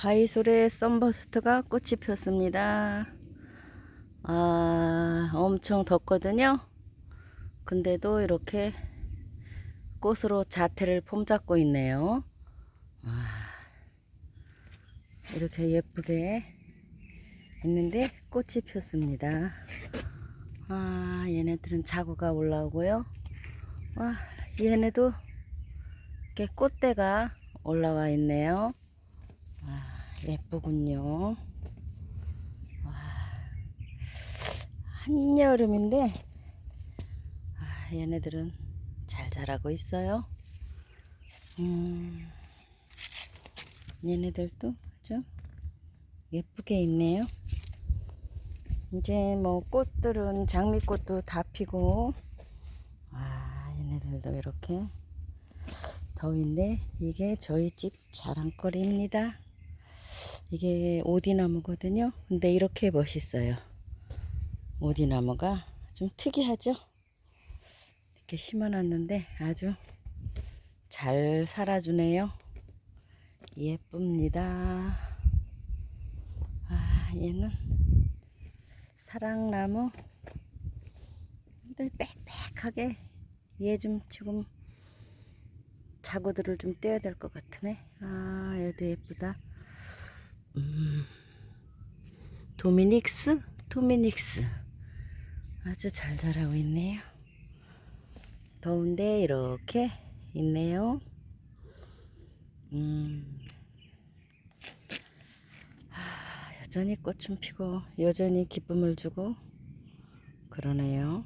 바이솔의 썬버스트가 꽃이 폈습니다. 아, 엄청 덥거든요. 근데도 이렇게 꽃으로 자태를 폼잡고 있네요. 와, 이렇게 예쁘게 있는데 꽃이 폈습니다. 아, 얘네들은 자구가 올라오고요. 와, 얘네도 이렇게 꽃대가 올라와 있네요. 와, 예쁘군요. 와, 한여름인데, 아, 얘네들은 잘 자라고 있어요. 음, 얘네들도 아주 예쁘게 있네요. 이제 뭐 꽃들은 장미꽃도 다 피고, 와, 얘네들도 이렇게 더위인데 이게 저희 집 자랑거리입니다. 이게 오디나무거든요. 근데 이렇게 멋있어요. 오디나무가 좀 특이하죠? 이렇게 심어놨는데 아주 잘 살아주네요. 예쁩니다. 아, 얘는 사랑나무. 근데 빽빽하게 얘 좀 지금 자구들을 좀 떼야 될 것 같으네. 아, 얘도 예쁘다. 음, 도미닉스? 도미닉스. 아주 잘 자라고 있네요. 더운데 이렇게 있네요. 음, 아, 여전히 꽃은 피고, 여전히 기쁨을 주고, 그러네요.